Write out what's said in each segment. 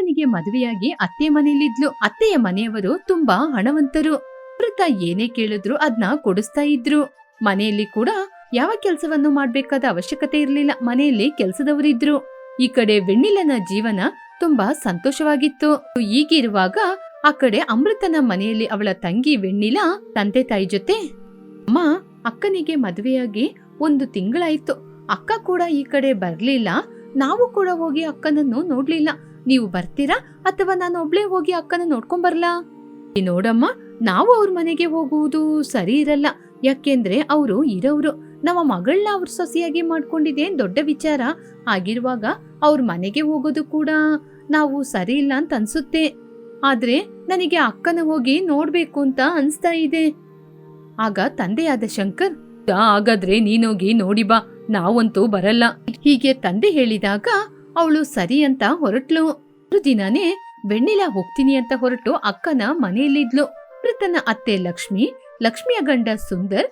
ಅಮೃತನಿಗೆ ಮದುವೆಯಾಗಿ ಅತ್ತೆ ಮನೆಯಲ್ಲಿದ್ಲು. ಅತ್ತೆಯ ಮನೆಯವರು ತುಂಬಾ ಹಣವಂತರು. ಅಮೃತ ಏನೇ ಕೇಳಿದ್ರು ಅದ್ನ ಕೊಡಿಸ್ತಾ ಇದ್ರು. ಮನೆಯಲ್ಲಿ ಕೂಡ ಯಾವ ಕೆಲಸವನ್ನು ಮಾಡ್ಬೇಕಾದ ಅವಶ್ಯಕತೆ ಇರಲಿಲ್ಲ. ಮನೆಯಲ್ಲಿ ಕೆಲಸದವರಿದ್ರು. ಈ ಕಡೆ ವೆಣ್ಣಿಲನ ಜೀವನ ತುಂಬಾ ಸಂತೋಷವಾಗಿತ್ತು. ಈಗಿರುವಾಗ ಆ ಕಡೆ ಅಮೃತನ ಮನೆಯಲ್ಲಿ ಅವಳ ತಂಗಿ ವೆಣ್ಣಿಲ ತಂದೆ ತಾಯಿ ಜೊತೆ ಅಮ್ಮ ಅಕ್ಕನಿಗೆ ಮದುವೆಯಾಗಿ ಒಂದು ತಿಂಗಳಾಯ್ತು. ಅಕ್ಕ ಕೂಡ ಈ ಕಡೆ ಬರ್ಲಿಲ್ಲ. ನಾವು ಕೂಡ ಹೋಗಿ ಅಕ್ಕನನ್ನು ನೋಡ್ಲಿಲ್ಲ. ನೀವು ಬರ್ತೀರಾ ಅಥವಾ ನಾನು ಒಬ್ಳೇ ಹೋಗಿ ಅಕ್ಕನ ನೋಡ್ಕೊಂಡ್ ಬರ್ಲಾ? ನೋಡಮ್ಮ ನಾವು ಅವ್ರ ಮನೆಗೆ ಹೋಗುವುದು ಸರಿ ಇರಲ್ಲ. ಯಾಕೆಂದ್ರೆ ಅವರು ಇರೋರು ನಮ್ಮ ಮಗಳನ್ನ ಅವ್ರ ಸೊಸೆಯಾಗಿ ಮಾಡ್ಕೊಂಡಿದೆ ದೊಡ್ಡ ವಿಚಾರ? ಆಗಿರುವಾಗ ಅವ್ರ ಮನೆಗೆ ಹೋಗೋದು ಕೂಡ ನಾವು ಸರಿ ಇಲ್ಲ ಅಂತ ಅನ್ಸುತ್ತೆ. ಆದ್ರೆ ನನಗೆ ಅಕ್ಕನ ಹೋಗಿ ನೋಡ್ಬೇಕು ಅಂತ ಅನ್ಸ್ತಾ ಇದೆ. ಆಗ ತಂದೆಯಾದ ಶಂಕರ್ "ದಾ, ಹಾಗಾದ್ರೆ ನೀನೋಗಿ ನೋಡಿ ಬಾ. ನಾವಂತೂ ಬರಲ್ಲ. ಹೀಗೆ ತಂದೆ ಹೇಳಿದಾಗ ಅವಳು ಸರಿ ಅಂತ ಹೊರಟ್ಲು. ದಿನಾನೇ ಬೆಣ್ಣಿಲ ಹೋಗ್ತೀನಿ ಅಂತ ಹೊರಟು ಅಕ್ಕನ ಮನೆಯಲ್ಲಿದ್ಲು. ಮೃತನ ಅತ್ತೆ ಲಕ್ಷ್ಮಿ, ಲಕ್ಷ್ಮಿಯ ಗಂಡ ಸುಂದರ್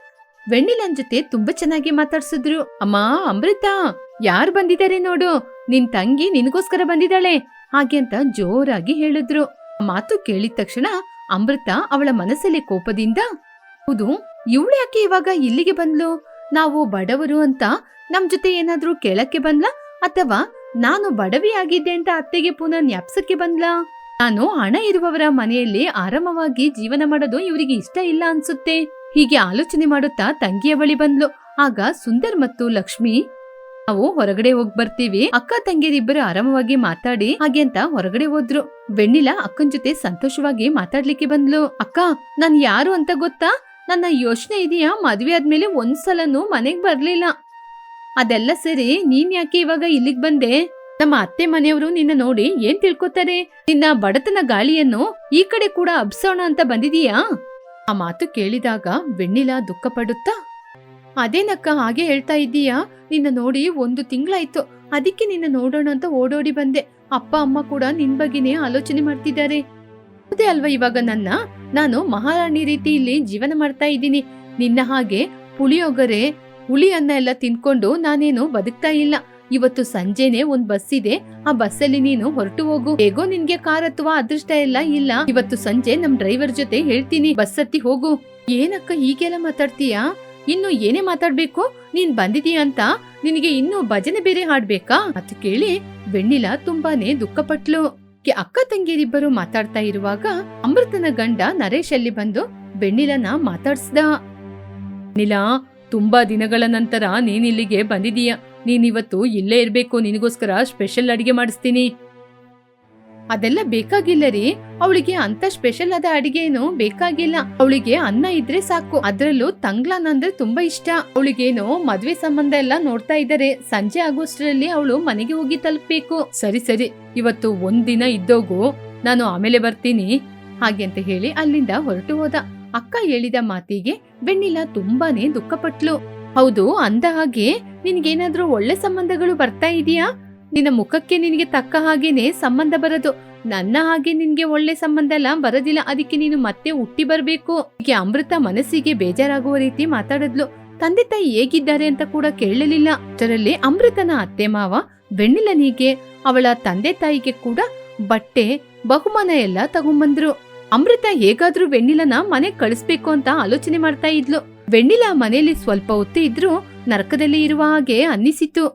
ವೆಣ್ಣಿಲನ್ ಜೊತೆ ತುಂಬಾ ಚೆನ್ನಾಗಿ ಮಾತಾಡ್ಸಿದ್ರು. ಅಮ್ಮ, ಅಮೃತ, ಯಾರು ಬಂದಿದ್ದಾರೆ ನೋಡು, ನಿನ್ ತಂಗಿ ನಿನಗೋಸ್ಕರ ಬಂದಿದ್ದಾಳೆ ಹಾಗೆ ಅಂತ ಜೋರಾಗಿ ಹೇಳಿದ್ರು. ಮಾತು ಕೇಳಿದ ತಕ್ಷಣ ಅಮೃತ ಅವಳ ಮನಸ್ಸಲ್ಲಿ ಕೋಪದಿಂದ, ಹೌದು, ಇವಳು ಯಾಕೆ ಇವಾಗ ಇಲ್ಲಿಗೆ ಬಂದ್ಲು? ನಾವು ಬಡವರು ಅಂತ ನಮ್ ಜೊತೆ ಏನಾದ್ರೂ ಕೇಳಕ್ಕೆ ಬಂದ್ಲಾ ಅಥವಾ ನಾನು ಬಡವಿಯಾಗಿದ್ದೆ ಅಂತ ಅತ್ತೆಗೆ ಪುನಃ ನ್ಯಾಪ್ಸಕ್ಕೆ ಬಂದ್ಲಾ? ನಾನು ಹಣ ಇರುವವರ ಮನೆಯಲ್ಲಿ ಆರಾಮವಾಗಿ ಜೀವನ ಮಾಡೋದು ಇವರಿಗೆ ಇಷ್ಟ ಇಲ್ಲ ಅನ್ಸುತ್ತೆ. ಹೀಗೆ ಆಲೋಚನೆ ಮಾಡುತ್ತಾ ತಂಗಿಯ ಬಳಿ ಬಂದ್ಲು. ಆಗ ಸುಂದರ್ ಮತ್ತು ಲಕ್ಷ್ಮಿ, ನಾವು ಹೊರಗಡೆ ಹೋಗ್ ಬರ್ತೀವಿ. ಅಕ್ಕ ತಂಗಿಯರಿಬ್ಬರು ಆರಾಮವಾಗಿ ಮಾತಾಡಿ ಹಾಗೆ ಅಂತ ಹೊರಗಡೆ ಹೋದ್ರು. ಬೆಣ್ಣಿಲ ಅಕ್ಕನ ಜೊತೆ ಸಂತೋಷವಾಗಿ ಮಾತಾಡ್ಲಿಕ್ಕೆ ಬಂದ್ಲು. ಅಕ್ಕ, ನಾನ್ ಯಾರು ಅಂತ ಗೊತ್ತಾ? ನನ್ನ ಯೋಚನೆ ಇದೆಯಾ? ಮದ್ವೆ ಆದ್ಮೇಲೆ ಒಂದ್ಸಲನೂ ಮನೆಗ್ ಬರ್ಲಿಲ್ಲ. ಅದೆಲ್ಲ ಸರಿ, ನೀನ್ ಯಾಕೆ ಇವಾಗ ಇಲ್ಲಿಗ್ ಬಂದೆ? ನಮ್ಮ ಅತ್ತೆ ಮನೆಯವರು ನಿನ್ನ ನೋಡಿ ಏನ್ ತಿಳ್ಕೊತಾರೆ? ನಿನ್ನ ಬಡತನ ಗಾಳಿಯನ್ನು ಈ ಕಡೆ ಕೂಡ ಅಬ್ಸೋಣ ಅಂತ ಬಂದಿದೀಯಾ? ಆ ಮಾತು ಕೇಳಿದಾಗ ಬೆಣ್ಣಿಲ ದುಃಖ ಪಡುತ್ತಾ? ಅದೇನಕ್ಕ ಹಾಗೆ ಹೇಳ್ತಾ ಇದ್ದೀಯಾ? ನಿನ್ನ ನೋಡಿ ಒಂದು ತಿಂಗಳಾಯ್ತು. ಅದಕ್ಕೆ ನಿನ್ನ ನೋಡೋಣ ಅಂತ ಓಡೋಡಿ ಬಂದೆ. ಅಪ್ಪ, ಅಮ್ಮ ಕೂಡ ನಿನ್ ಬಗ್ಗೆನೇ ಆಲೋಚನೆ ಮಾಡ್ತಿದ್ದಾರೆ. ಅದೇ ಅಲ್ವಾ ಇವಾಗ ನನ್ನ? ನಾನು ಮಹಾರಾಣಿ ರೀತಿ ಇಲ್ಲಿ ಜೀವನ ಮಾಡ್ತಾ ಇದ್ದೀನಿ. ನಿನ್ನ ಹಾಗೆ ಪುಳಿಯೊಗರೆ ಹುಳಿ ಅನ್ನ ಎಲ್ಲ ತಿನ್ಕೊಂಡು ನಾನೇನು ಬದುಕ್ತಾ ಇಲ್ಲ. ಇವತ್ತು ಸಂಜೆನೆ ಒಂದ್ ಬಸ್ ಇದೆ. ಆ ಬಸ್ಸಲ್ಲಿ ನೀನು ಹೊರಟು ಹೋಗು. ಹೇಗೋ ನಿನ್ಗೆ ಕಾರ್ ಅಥವಾ ಅದೃಷ್ಟ ಎಲ್ಲ ಇಲ್ಲ. ಇವತ್ತು ಸಂಜೆ ನಮ್ ಡ್ರೈವರ್ ಜೊತೆ ಹೇಳ್ತೀನಿ. ಬಸ್ ಹತ್ತಿ ಹೋಗು. ಏನಕ್ಕ ಹೀಗೆಲ್ಲ ಮಾತಾಡ್ತೀಯಾ? ಇನ್ನು ಏನೇ ಮಾತಾಡ್ಬೇಕು? ನೀನ್ ಬಂದಿದೀಯ ಅಂತ? ನಿನಗೆ ಇನ್ನು ಭಜನೆ ಬೇರೆ ಹಾಡ್ಬೇಕಾ? ಅದು ಕೇಳಿ ಬೆಣ್ಣಿಲ ತುಂಬಾನೇ ದುಃಖಪಟ್ಲು. ಕೆ ಅಕ್ಕ ತಂಗಿಯರಿಬ್ಬರು ಮಾತಾಡ್ತಾ ಇರುವಾಗ ಅಮೃತನ ಗಂಡ ನರೇಶ್ ಅಲ್ಲಿ ಬಂದು ಬೆಣ್ಣಿಲನ ಮಾತಾಡ್ಸ್ದ. ಬೆಣ್ಣಿಲ ತುಂಬಾ ದಿನಗಳ ನಂತರ ನೀನಿಲ್ಲಿಗೆ ಬಂದಿದೀಯ. ನೀನಿವತ್ತು ಇಲ್ಲೇ ಇರ್ಬೇಕು, ನಿನಗೋಸ್ಕರ ಸ್ಪೆಷಲ್ ಅಡಿಗೆ ಮಾಡಿಸ್ತೀನಿ. ಅದೆಲ್ಲ ಬೇಕಾಗಿಲ್ಲ ರೀ. ಅವಳಿಗೆ ಅಂತ ಸ್ಪೆಷಲ್ ಆದ ಅಡಿಗೆ ಏನು ಬೇಕಾಗಿಲ್ಲ. ಅವಳಿಗೆ ಅನ್ನ ಇದ್ರೆ ಸಾಕು. ಅದ್ರಲ್ಲೂ ತಂಗ್ಲಾನ್ ಅಂದ್ರೆ ತುಂಬಾ ಇಷ್ಟ. ಅವಳಿಗೇನೋ ಮದ್ವೆ ಸಂಬಂಧ ಎಲ್ಲ ನೋಡ್ತಾ ಇದ್ದಾರೆ. ಸಂಜೆ ಆಗೋಷ್ಟರಲ್ಲಿ ಅವಳು ಮನೆಗೆ ಹೋಗಿ ತಲುಪಬೇಕು. ಸರಿ ಸರಿ. ಇವತ್ತು ಒಂದಿನ ಇದ್ದೋಗು. ನಾನು ಆಮೇಲೆ ಬರ್ತೀನಿ. ಹಾಗೆ ಅಂತ ಹೇಳಿ ಅಲ್ಲಿಂದ ಹೊರಟು ಹೋದ. ಅಕ್ಕ ಹೇಳಿದ ಮಾತಿಗೆ ಬೆಣ್ಣಿಲ ತುಂಬಾನೇ ದುಃಖಪಟ್ಲು. ಹೌದು, ಅಂದ ಹಾಗೆ ನಿನ್ಗೇನಾದ್ರೂ ಒಳ್ಳೆ ಸಂಬಂಧಗಳು ಬರ್ತಾ ಇದೆಯಾ? ನಿನ್ನ ಮುಖಕ್ಕೆ ನಿನಗೆ ತಕ್ಕ ಹಾಗೇನೆ ಸಂಬಂಧ ಬರದು. ನನ್ನ ಹಾಗೆ ನಿನ್ಗೆ ಒಳ್ಳೆ ಸಂಬಂಧ ಎಲ್ಲ ಬರೋದಿಲ್ಲ. ಅದಕ್ಕೆ ನೀನು ಮತ್ತೆ ಹುಟ್ಟಿ ಬರಬೇಕು. ಹೀಗೆ ಅಮೃತ ಮನಸ್ಸಿಗೆ ಬೇಜಾರಾಗುವ ರೀತಿ ಮಾತಾಡಿದ್ಲು. ತಂದೆ ತಾಯಿ ಹೇಗಿದ್ದಾರೆ ಅಂತ ಕೂಡ ಕೇಳಲಿಲ್ಲ. ಅದರಲ್ಲಿ ಅಮೃತನ ಅತ್ತೆ ಮಾವ ಬೆಣ್ಣಿಲನಿಗೆ ಅವಳ ತಂದೆ ತಾಯಿಗೆ ಕೂಡ ಬಟ್ಟೆ, ಬಹುಮಾನ ಎಲ್ಲ ತಗೊಂಬಂದ್ರು. ಅಮೃತ ಹೇಗಾದ್ರೂ ವೆಣ್ಣಿಲನ ಮನೆ ಕಳಿಸ್ಬೇಕು ಅಂತ ಆಲೋಚನೆ ಮಾಡ್ತಾ ಇದ್ಲು. ವೆಣ್ಣಿಲ ಮನೆಯಲ್ಲಿ ಸ್ವಲ್ಪ ಹೊತ್ತು ಇದ್ರೂ ನರಕದಲ್ಲಿ ಇರುವ ಹಾಗೆ ಅನ್ನಿಸಿತು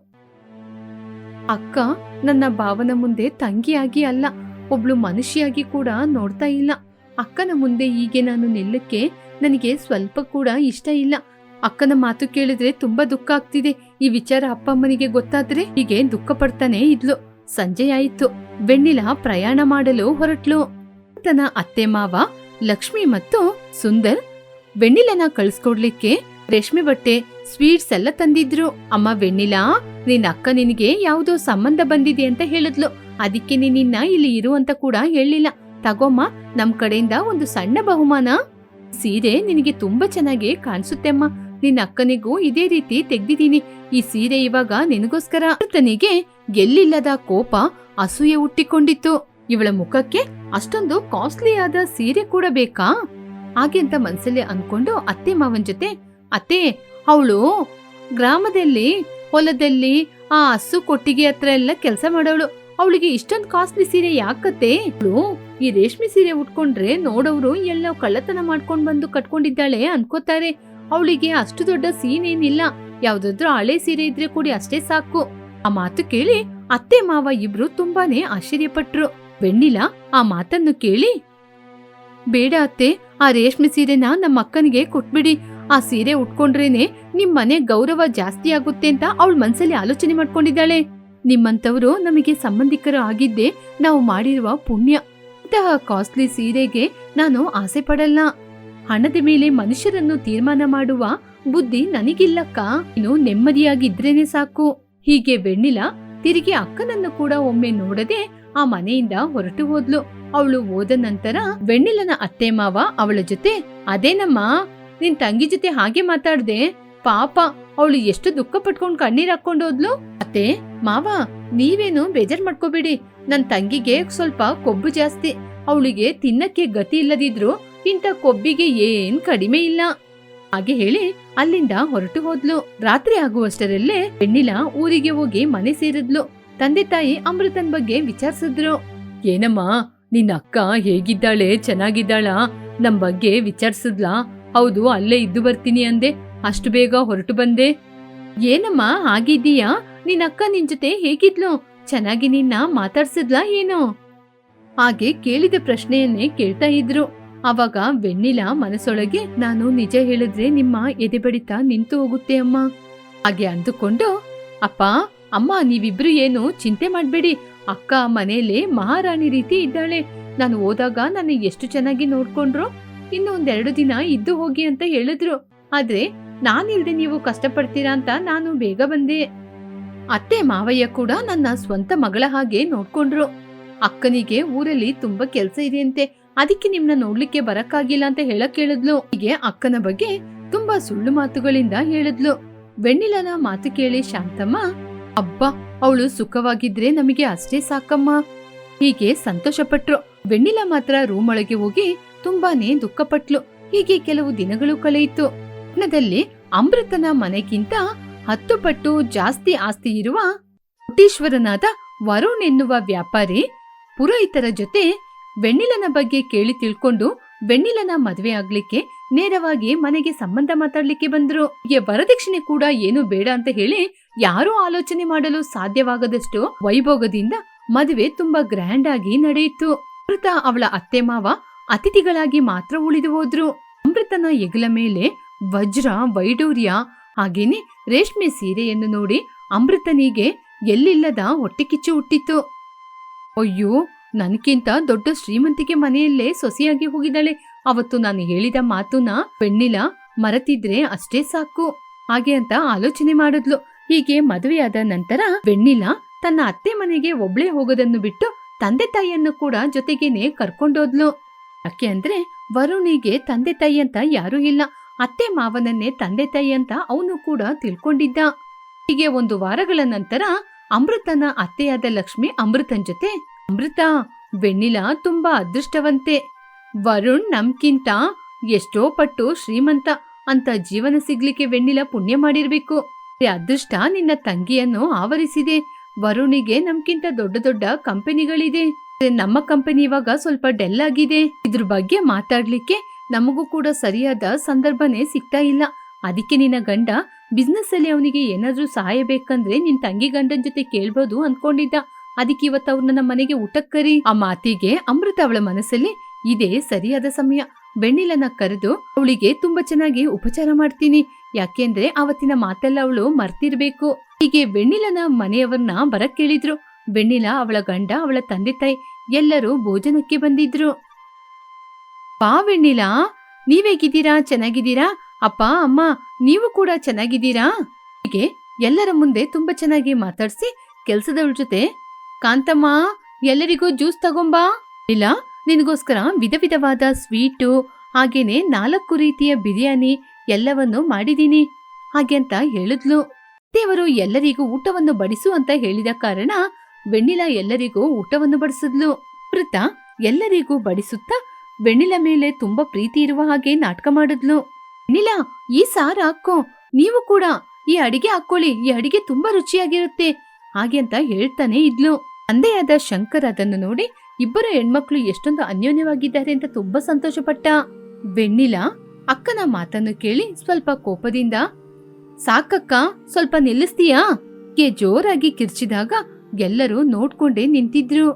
ಅಕ್ಕ, ನನ್ನ ಭಾವನ ಮುಂದೆ ತಂಗಿಯಾಗಿ ಅಲ್ಲ, ಒಬ್ಳು ಮನುಷ್ಯಾಗಿ ಕೂಡ ನೋಡ್ತಾ ಇಲ್ಲ. ಅಕ್ಕನ ಮುಂದೆ ಹೀಗೆ ನಾನು ನಿಲ್ಲಕ್ಕೆ ನನಗೆ ಸ್ವಲ್ಪ ಕೂಡ ಇಷ್ಟ ಇಲ್ಲ. ಅಕ್ಕನ ಮಾತು ಕೇಳಿದ್ರೆ ತುಂಬಾ ದುಃಖ ಆಗ್ತಿದೆ. ಈ ವಿಚಾರ ಅಪ್ಪ ಅಮ್ಮನಿಗೆ ಗೊತ್ತಾದ್ರೆ ಹೀಗೆ ದುಃಖ ಪಡ್ತಾನೆ ಇದ್ಲು. ಸಂಜೆ ಆಯಿತು. ಪ್ರಯಾಣ ಮಾಡಲು ಹೊರಟ್ಲು. ತನ್ನ ಅತ್ತೆ ಮಾವ, ಲಕ್ಷ್ಮಿ ಮತ್ತು ಸುಂದರ್ ವೆಣ್ಣಿಲನ ಕಳ್ಸ್ಕೊಡ್ಲಿಕ್ಕೆ ರೇಷ್ಮೆ ಬಟ್ಟೆ, ಸ್ವೀಟ್ಸ್ ಎಲ್ಲ ತಂದಿದ್ರು. ಅಮ್ಮ ವೆಣ್ಣಿಲಾ, ನಿನ್ನ ಅಕ್ಕ ನಿನಗೆ ಯಾವುದೋ ಸಂಬಂಧ ಬಂದಿದೆ ಅಂತ ಹೇಳಿದ್ಲು. ಅದಕ್ಕೆ ನಿನ್ನ ಇಲ್ಲಿ ಇರು ಅಂತ ಕೂಡ ಹೇಳಿಲ್ಲ. ತಗೋಮ್ಮ, ನಮ್ ಕಡೆಯಿಂದ ಒಂದು ಸಣ್ಣ ಬಹುಮಾನ. ಸೀರೆ ನಿನಗೆ ತುಂಬಾ ಚೆನ್ನಾಗಿ ಕಾಣಿಸುತ್ತೆಮ್ಮ ನಿನ್ನ ಅಕ್ಕನಿಗೂ ಇದೇ ರೀತಿ ತೆಗ್ದಿದೀನಿ ಈ ಸೀರೆ ಇವಾಗ ನಿನಗೋಸ್ಕರ. ತನಿಗೆ ಎಲ್ಲಿಲ್ಲದ ಕೋಪ ಅಸೂಯೆ ಹುಟ್ಟಿಕೊಂಡಿತ್ತು. ಇವಳ ಮುಖಕ್ಕೆ ಅಷ್ಟೊಂದು ಕಾಸ್ಟ್ಲಿ ಆದ ಸೀರೆ ಕೂಡ ಬೇಕಾ? ಹಾಗೆ ಅಂತ ಮನ್ಸಲ್ಲಿ ಅನ್ಕೊಂಡು ಅತ್ತೆ ಮಾವನ್ ಜೊತೆ ಅತ್ತೆ, ಅವಳು ಗ್ರಾಮದಲ್ಲಿ, ಹೊಲದಲ್ಲಿ, ಆ ಹಸು ಕೊಟ್ಟಿಗೆ ಹತ್ರ ಎಲ್ಲ ಕೆಲಸ ಮಾಡೋಳು ಅವಳಿಗೆ ಇಷ್ಟೊಂದು ಕಾಸ್ಟ್ಲಿ ಸೀರೆ ಯಾಕತ್ತೆ? ಈ ರೇಷ್ಮೆ ಸೀರೆ ಉಟ್ಕೊಂಡ್ರೆ ನೋಡೋರು ಎಲ್ಲ ಕಳ್ಳತನ ಮಾಡ್ಕೊಂಡ್ ಬಂದು ಕಟ್ಕೊಂಡಿದ್ದಾಳೆ ಅನ್ಕೋತಾರೆ. ಅವಳಿಗೆ ಅಷ್ಟು ದೊಡ್ಡ ಸೀನ್ ಏನಿಲ್ಲ ಯಾವ್ದಾದ್ರು ಹಳೆ ಸೀರೆ ಇದ್ರೆ ಕೂಡಿ, ಅಷ್ಟೇ ಸಾಕು. ಆ ಮಾತು ಕೇಳಿ ಅತ್ತೆ ಮಾವ ಇಬ್ರು ತುಂಬಾನೇ ಆಶ್ಚರ್ಯಪಟ್ರು. ಬೆಣ್ಣಿಲ, ಆ ಮಾತನ್ನು ಕೇಳಿ. ಬೇಡ ಅತ್ತೆ, ಆ ರೇಷ್ಮೆ ಸೀರೆನ ನಮ್ಮ ಅಕ್ಕನಿಗೆ ಕೊಟ್ಬಿಡಿ. ಆ ಸೀರೆ ಉಟ್ಕೊಂಡ್ರೇನೆ ನಿಮ್ ಮನೆ ಗೌರವ ಜಾಸ್ತಿ ಆಗುತ್ತೆ ಅಂತ ಅವಳ ಮನ್ಸಲ್ಲಿ ಆಲೋಚನೆ ಮಾಡ್ಕೊಂಡಿದ್ದಾಳೆ. ನಿಮ್ಮಂತವ್ರು ನಮಗೆ ಸಂಬಂಧಿಕರು ಆಗಿದ್ದೆ ನಾವು ಮಾಡಿರುವ ಪುಣ್ಯ. ಇಂತಹ ಕಾಸ್ಟ್ಲಿ ಸೀರೆಗೆ ನಾನು ಆಸೆ ಪಡಲ್ಲ. ಹಣದ ಮೇಲೆ ಮನುಷ್ಯರನ್ನು ತೀರ್ಮಾನ ಮಾಡುವ ಬುದ್ಧಿ ನನಗಿಲ್ಲಕ್ಕ. ಇನ್ನು ನೆಮ್ಮದಿಯಾಗಿದ್ರೇನೆ ಸಾಕು. ಹೀಗೆ ಬೆಣ್ಣಿಲ, ತಿರುಗಿ ಅಕ್ಕನನ್ನು ಕೂಡ ಒಮ್ಮೆ ನೋಡದೆ ಆ ಮನೆಯಿಂದ ಹೊರಟು ಹೋದ್ಲು. ಅವಳು ಹೋದ ನಂತರ ಬೆಣ್ಣಿಲನ ಅತ್ತೆ ಮಾವ ಅವಳ ಜೊತೆ, ಅದೇನಮ್ಮ, ನಿನ್ ತಂಗಿ ಜೊತೆ ಹಾಗೆ ಮಾತಾಡ್ದೆ? ಪಾಪ, ಅವಳು ಎಷ್ಟು ದುಃಖ ಪಟ್ಕೊಂಡ್ ಕಣ್ಣೀರ್ ಹಾಕೊಂಡು ಹೋದ್ಲು? ಅತ್ತೆ, ಮಾವ, ನೀವೇನು ಬೇಜಾರ್ ಮಾಡ್ಕೋಬೇಡಿ. ನನ್ ತಂಗಿಗೆ ಸ್ವಲ್ಪ ಕೊಬ್ಬು ಜಾಸ್ತಿ. ಅವಳಿಗೆ ತಿನ್ನಕ್ಕೆ ಗತಿ ಇಲ್ಲದಿದ್ರು ಇಂಥ ಕೊಬ್ಬಿಗೆ ಏನ್ ಕಡಿಮೆ ಇಲ್ಲ. ಹಾಗೆ ಹೇಳಿ ಅಲ್ಲಿಂದ ಹೊರಟು ಹೋದ್ಲು. ರಾತ್ರಿ ಆಗುವಷ್ಟರಲ್ಲೇ ಬೆಣ್ಣಿಲ ಊರಿಗೆ ಹೋಗಿ ಮನೆ ಸೇರಿದ್ಲು. ತಂದೆ ತಾಯಿ ಅಮೃತನ್ ಬಗ್ಗೆ ವಿಚಾರಿಸಿದ್ರು. ಏನಮ್ಮ, ನಿನ್ನ ಅಕ್ಕ ಹೇಗಿದ್ದಾಳೆ, ಚೆನ್ನಾಗಿದ್ದಾಳ? ನಮ್ ಬಗ್ಗೆ ವಿಚಾರಿಸಿದ್ಲಾ? ಹೌದು, ಅಲ್ಲೇ ಇದ್ದು ಬರ್ತೀನಿ ಅಂದೆ. ಅಷ್ಟು ಬೇಗ ಹೊರಟು ಬಂದೆ. ಏನಮ್ಮ ಆಗಿದೀಯ ನಿನ್ ಅಕ್ಕ ನಿನ್ ಜೊತೆ ಹೇಗಿದ್ಲು? ಚೆನ್ನಾಗಿ ನಿನ್ನ ಮಾತಾಡ್ಸಿದ್ಲಾ ಏನೋ? ಹಾಗೆ ಕೇಳಿದ ಪ್ರಶ್ನೆಯನ್ನೇ ಕೇಳ್ತಾ ಇದ್ರು. ಅವಾಗ ಬೆಣ್ಣಿಲ ಮನಸ್ಸೊಳಗೆ, ನಾನು ನಿಜ ಹೇಳಿದ್ರೆ ನಿಮ್ಮ ಎದೆ ಬಡಿತ ನಿಂತು ಹೋಗುತ್ತೆ ಅಮ್ಮ. ಹಾಗೆ ಅಂದುಕೊಂಡು, ಅಪ್ಪ ಅಮ್ಮ, ನೀವಿಬ್ರು ಏನು ಚಿಂತೆ ಮಾಡ್ಬೇಡಿ. ಅಕ್ಕ ಮನೆಯಲ್ಲಿ ಮಹಾರಾಣಿ ರೀತಿ ಇದ್ದಾಳೆ. ನಾನು ಹೋದಾಗ ನನ್ನ ಎಷ್ಟು ಚೆನ್ನಾಗಿ ನೋಡ್ಕೊಂಡ್ರು. ಇನ್ನು ಒಂದೆರಡು ದಿನ ಇದ್ದು ಹೋಗಿ ಅಂತ ಹೇಳಿದ್ರು. ಆದ್ರೆ ನಾನಿಲ್ದೆ ನೀವು ಕಷ್ಟಪಡ್ತೀರಾ ಅಂತ ನಾನು ಬೇಗ ಬಂದೆ. ಅತ್ತೆ ಮಾವಯ್ಯ ಕೂಡ ನನ್ನ ಸ್ವಂತ ಮಗಳ ಹಾಗೆ ನೋಡ್ಕೊಂಡ್ರು. ಅಕ್ಕನಿಗೆ ಊರಲ್ಲಿ ತುಂಬಾ ಕೆಲ್ಸ ಇದೆಯಂತೆ. ಅದಕ್ಕೆ ನಿಮ್ನ ನೋಡ್ಲಿಕ್ಕೆ ಬರಕ್ಕಾಗಿಲ್ಲ ಅಂತ ಹೇಳಕ್ ಹೇಳಿದ್ಲು ಹೀಗೆ ಅಕ್ಕನ ಬಗ್ಗೆ ತುಂಬಾ ಸುಳ್ಳು ಮಾತುಗಳಿಂದ ಹೇಳಿದ್ಲು. ವೆಣ್ಣಿಲನ ಮಾತು ಕೇಳಿ ಶಾಂತಮ್ಮ ಅಬ್ಬಾ, ಅವಳು ಸುಖವಾಗಿದ್ರೆ ನಮಗೆ ಅಷ್ಟೇ ಸಾಕಮ್ಮ. ಹೀಗೆ ಸಂತೋಷಪಟ್ರು. ಬೆಣ್ಣಿಲ ಮಾತ್ರ ರೂಮ್ ಒಳಗೆ ಹೋಗಿ ತುಂಬಾನೇ ದುಃಖಪಟ್ಲು. ಹೀಗೆ ಕೆಲವು ದಿನಗಳು ಕಳೆಯಿತು. ನದಲ್ಲಿ ಅಮೃತನ ಮನೆಗಿಂತ ಹತ್ತು ಪಟ್ಟು ಜಾಸ್ತಿ ಆಸ್ತಿ ಇರುವ ಕೋಟೀಶ್ವರನಾದ ವರುಣ್ ಎನ್ನುವ ವ್ಯಾಪಾರಿ ಪುರೋಹಿತರ ಜೊತೆ ಬೆಣ್ಣಿಲನ ಬಗ್ಗೆ ಕೇಳಿ ತಿಳ್ಕೊಂಡು ಬೆಣ್ಣಿಲನ ಮದುವೆ ಆಗ್ಲಿಕ್ಕೆ ನೇರವಾಗಿ ಮನೆಗೆ ಸಂಬಂಧ ಮಾತಾಡ್ಲಿಕ್ಕೆ ಬಂದ್ರು. ವರದಕ್ಷಿಣೆ ಕೂಡ ಏನು ಬೇಡ ಅಂತ ಹೇಳಿ ಯಾರೂ ಆಲೋಚನೆ ಮಾಡಲು ಸಾಧ್ಯವಾಗದಷ್ಟು ವೈಭೋಗದಿಂದ ಮದುವೆ ತುಂಬಾ ಗ್ರ್ಯಾಂಡ್ ಆಗಿ ನಡೆಯಿತು. ಅಮೃತ ಅವಳ ಅತ್ತೆ ಮಾವ ಅತಿಥಿಗಳಾಗಿ ಮಾತ್ರ ಉಳಿದು ಹೋದ್ರು. ಅಮೃತನ ಎಗಲ ಮೇಲೆ ವಜ್ರ, ವೈಡೂರ್ಯ, ಹಾಗೇನೆ ರೇಷ್ಮೆ ಸೀರೆಯನ್ನು ನೋಡಿ ಅಮೃತನಿಗೆ ಎಲ್ಲಿಲ್ಲದ ಹೊಟ್ಟೆ ಕಿಚ್ಚು ಹುಟ್ಟಿತು ಅಯ್ಯೋ, ನನ್ಕಿಂತ ದೊಡ್ಡ ಶ್ರೀಮಂತಿಕೆ ಮನೆಯಲ್ಲೇ ಸೊಸೆಯಾಗಿ ಹೋಗಿದ್ದಾಳೆ. ಅವತ್ತು ನಾನು ಹೇಳಿದ ಮಾತುನ ಬೆಣ್ಣಿಲ ಮರತಿದ್ರೆ ಅಷ್ಟೇ ಸಾಕು. ಹಾಗೆ ಅಂತ ಆಲೋಚನೆ ಮಾಡಿದ್ಲು. ಹೀಗೆ ಮದುವೆಯಾದ ನಂತರ ಬೆಣ್ಣಿಲ ತನ್ನ ಅತ್ತೆ ಮನೆಗೆ ಒಬ್ಳೆ ಹೋಗೋದನ್ನು ಬಿಟ್ಟು ತಂದೆ ತಾಯಿಯನ್ನು ಕೂಡ ಜೊತೆಗೇನೆ ಕರ್ಕೊಂಡೋದ್ಲು. ಯಾಕೆ ಅಂದ್ರೆ ವರುಣಿಗೆ ತಂದೆ ತಾಯಿ ಅಂತ ಯಾರೂ ಇಲ್ಲ. ಅತ್ತೆ ಮಾವನನ್ನೇ ತಂದೆ ತಾಯಿ ಅಂತ ಅವನು ಕೂಡ ತಿಳ್ಕೊಂಡಿದ್ದ. ಹೀಗೆ ಒಂದು ವಾರಗಳ ನಂತರ ಅಮೃತನ ಅತ್ತೆಯಾದ ಲಕ್ಷ್ಮಿ ಅಮೃತನ್ ಜೊತೆ, ಅಮೃತ, ಬೆಣ್ಣಿಲ ತುಂಬಾ ಅದೃಷ್ಟವಂತೆ. ವರುಣ್ ನಮ್ಕಿಂತ ಎಷ್ಟೋ ಪಟ್ಟು ಶ್ರೀಮಂತ. ಅಂತ ಜೀವನ ಸಿಗ್ಲಿಕ್ಕೆ ವೆಣ್ಣಿಲ ಪುಣ್ಯ ಮಾಡಿರ್ಬೇಕು. ಅದೃಷ್ಟ ನಿನ್ನ ತಂಗಿಯನ್ನು ಆವರಿಸಿದೆ. ವರುಣಿಗೆ ನಮ್ಕಿಂತ ದೊಡ್ಡ ದೊಡ್ಡ ಕಂಪನಿಗಳಿದೆ. ನಮ್ಮ ಕಂಪನಿ ಇವಾಗ ಸ್ವಲ್ಪ ಡೆಲ್ ಆಗಿದೆ. ಇದ್ರ ಬಗ್ಗೆ ಮಾತಾಡ್ಲಿಕ್ಕೆ ನಮಗೂ ಕೂಡ ಸರಿಯಾದ ಸಂದರ್ಭನೇ ಸಿಗ್ತಾ ಇಲ್ಲ. ಅದಕ್ಕೆ ನಿನ್ನ ಗಂಡ ಬಿಸ್ನೆಸ್ ಅಲ್ಲಿ ಅವನಿಗೆ ಏನಾದ್ರೂ ಸಹಾಯ ಬೇಕಂದ್ರೆ ನಿನ್ ತಂಗಿ ಗಂಡನ್ ಜೊತೆ ಕೇಳ್ಬೋದು ಅನ್ಕೊಂಡಿದ್ದ. ಅದಕ್ಕೆ ಇವತ್ತು ಅವ್ರನ್ನ ನಮ್ಮ ಮನೆಗೆ ಊಟಕ್ಕೆ ಆ ಮಾತಿಗೆ ಅಮೃತ ಅವಳ ಮನಸ್ಸಲ್ಲಿ ಇದೇ ಸರಿಯಾದ ಸಮಯ. ಬೆಣ್ಣಿಲನ ಕರೆದು, ಅವಳಿಗೆ ತುಂಬಾ ಚೆನ್ನಾಗಿ ಉಪಚಾರ ಮಾಡ್ತೀನಿ. ಯಾಕೆಂದ್ರೆ ಅವತ್ತಿನ ಮಾತೆಲ್ಲ ಅವಳು ಮರ್ತಿರ್ಬೇಕು. ಹೀಗೆ ಬೆಣ್ಣಿಲನ ಮನೆಯವರನ್ನ ಬರಕ್ ಕೇಳಿದ್ರು ಬೆಣ್ಣಿಲ ಅವಳ ಗಂಡ, ಅವಳ ತಂದೆ ತಾಯಿ ಎಲ್ಲರೂ ಭೋಜನಕ್ಕೆ ಬಂದಿದ್ರು. ಪಾ ಬೆಣ್ಣಿಲ ನೀವೇಗಿದ್ದೀರಾ ಚೆನ್ನಾಗಿದ್ದೀರಾ? ಅಪ್ಪ, ಅಮ್ಮ, ನೀವು ಕೂಡ ಚೆನ್ನಾಗಿದ್ದೀರಾ? ಹೀಗೆ ಎಲ್ಲರ ಮುಂದೆ ತುಂಬಾ ಚೆನ್ನಾಗಿ ಮಾತಾಡ್ಸಿ, ಕೆಲ್ಸದವಳ ಜೊತೆ, ಕಾಂತಮ್ಮ, ಎಲ್ಲರಿಗೂ ಜ್ಯೂಸ್ ತಗೊಂಬಾ. ಇಲ್ಲ ನಿನಗೋಸ್ಕರ ವಿಧ ವಿಧವಾದ ಸ್ವೀಟು, ಹಾಗೇನೆ ನಾಲ್ಕು ರೀತಿಯ ಬಿರಿಯಾನಿ ಎಲ್ಲವನ್ನು ಮಾಡಿದೀನಿ ಹಾಗೆ ಅಂತ ಹೇಳಿದ್ಲು. ದೇವರು ಎಲ್ಲರಿಗೂ ಊಟವನ್ನು ಬಡಿಸು ಅಂತ ಹೇಳಿದ ಕಾರಣ ಬೆಣ್ಣಿಲ ಎಲ್ಲರಿಗೂ ಊಟವನ್ನು ಬಡಿಸಿದ್ಲು. ಅಮೃತ ಎಲ್ಲರಿಗೂ ಬಡಿಸುತ್ತಾ ಬೆಣ್ಣಿಲ ಮೇಲೆ ತುಂಬಾ ಪ್ರೀತಿ ಇರುವ ಹಾಗೆ ನಾಟಕ ಮಾಡಿದ್ಲು. ಬೆಣ್ಣಿಲ ಈ ಸಾರ ಹಾಕೋ. ನೀವು ಕೂಡ ಈ ಅಡಿಗೆ ಹಾಕೊಳ್ಳಿ ಈ ಅಡಿಗೆ ತುಂಬಾ ರುಚಿಯಾಗಿರುತ್ತೆ. ಹಾಗೆ ಅಂತ ಹೇಳ್ತಾನೆ ಇದ್ಲು. ತಂದೆಯಾದ ಶಂಕರ್ ಅದನ್ನು ನೋಡಿ ಇಬ್ಬರು ಹೆಣ್ಮಕ್ಳು ಎಷ್ಟೊಂದು ಅನ್ಯೋನ್ಯವಾಗಿದ್ದಾರೆ ಅಂತ ತುಂಬಾ ಸಂತೋಷಪಟ್ಟ ವೆಣ್ಣಿಲ, ಅಕ್ಕನ ಮಾತನ್ನು ಕೇಳಿ ಸ್ವಲ್ಪ ಕೋಪದಿಂದ, ಸಾಕಕ್ಕ, ಸ್ವಲ್ಪ ನಿಲ್ಲಿಸ್ತೀಯಾ? ಗೆ ಜೋರಾಗಿ ಕಿರ್ಚಿದಾಗ ಎಲ್ಲರೂ ನೋಡ್ಕೊಂಡೇ ನಿಂತಿದ್ರು.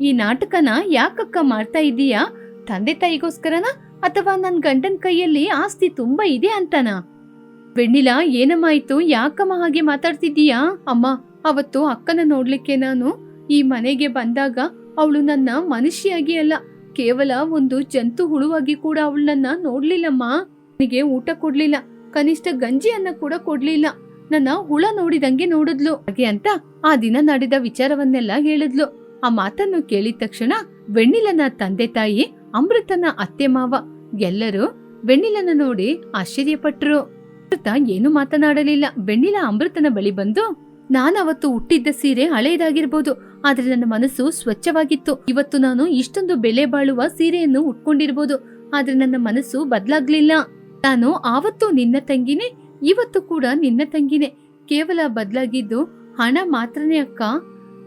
ಈ ನಾಟಕನ ಯಾಕಕ್ಕ ಮಾಡ್ತಾ ಇದೀಯಾ ತಂದೆ ತಾಯಿಗೋಸ್ಕರನ ಅಥವಾ ನನ್ ಗಂಡನ್ ಕೈಯಲ್ಲಿ ಆಸ್ತಿ ತುಂಬಾ ಇದೆ ಅಂತನಾ? ಬೆಣ್ಣಿಲ ಏನಮ್ಮಾಯ್ತು ಯಾಕಮ್ಮ ಹಾಗೆ ಮಾತಾಡ್ತಿದ್ದೀಯಾ? ಅಮ್ಮ, ಅವತ್ತು ಅಕ್ಕನ ನೋಡ್ಲಿಕ್ಕೆ ನಾನು ಈ ಮನೆಗೆ ಬಂದಾಗ ಅವಳು ನನ್ನ ಮನುಷ್ಯಾಗಿ ಅಲ್ಲ. ಕೇವಲ ಒಂದು ಜಂತು ಹುಳುವಾಗಿ ಕೂಡ ಅವಳನ್ನ ನೋಡ್ಲಿಲ್ಲಮ್ಮ. ನನಗೆ ಊಟ ಕೊಡ್ಲಿಲ್ಲ. ಕನಿಷ್ಠ ಗಂಜಿಯನ್ನ ಕೂಡ ಕೊಡ್ಲಿಲ್ಲ. ನನ್ನ ಹುಳ ನೋಡಿದಂಗೆ ನೋಡಿದ್ಲು. ಹಾಗೆ ಅಂತ ಆ ದಿನ ನಡೆದ ವಿಚಾರವನ್ನೆಲ್ಲ ಹೇಳಿದ್ಲು. ಆ ಮಾತನ್ನು ಕೇಳಿದ ತಕ್ಷಣ ವೆಣ್ಣಿಲನ ತಂದೆ ತಾಯಿ ಅಮೃತನ ಅತ್ತೆ ಮಾವ ಎಲ್ಲರೂ ವೆಣ್ಣಿಲನ ನೋಡಿ ಆಶ್ಚರ್ಯಪಟ್ಟರು ಅಮೃತ ಏನು ಮಾತನಾಡಲಿಲ್ಲ. ಬೆಣ್ಣಿಲ ಅಮೃತನ ಬಳಿ ಬಂದು ನಾನು ಅವತ್ತು ಹುಟ್ಟಿದ್ದ ಸೀರೆ ಹಳೆಯದಾಗಿರ್ಬೋದು ಆದ್ರೆ ನನ್ನ ಮನಸ್ಸು ಸ್ವಚ್ಛವಾಗಿತ್ತು. ಇವತ್ತು ನಾನು ಇಷ್ಟೊಂದು ಬೆಲೆ ಬಾಳುವ ಸೀರೆಯನ್ನು ಉಟ್ಕೊಂಡಿರ್ಬೋದು. ಆದ್ರೆ ನನ್ನ ಮನಸ್ಸು ಬದಲಾಗ್ಲಿಲ್ಲ. ನಾನು ಆವತ್ತು ನಿನ್ನ ತಂಗಿನೇ, ಇವತ್ತು ಕೂಡ ನಿನ್ನ ತಂಗಿನೇ. ಕೇವಲ ಬದಲಾಗಿದ್ದು ಹಣ ಮಾತ್ರನೇ ಅಕ್ಕ.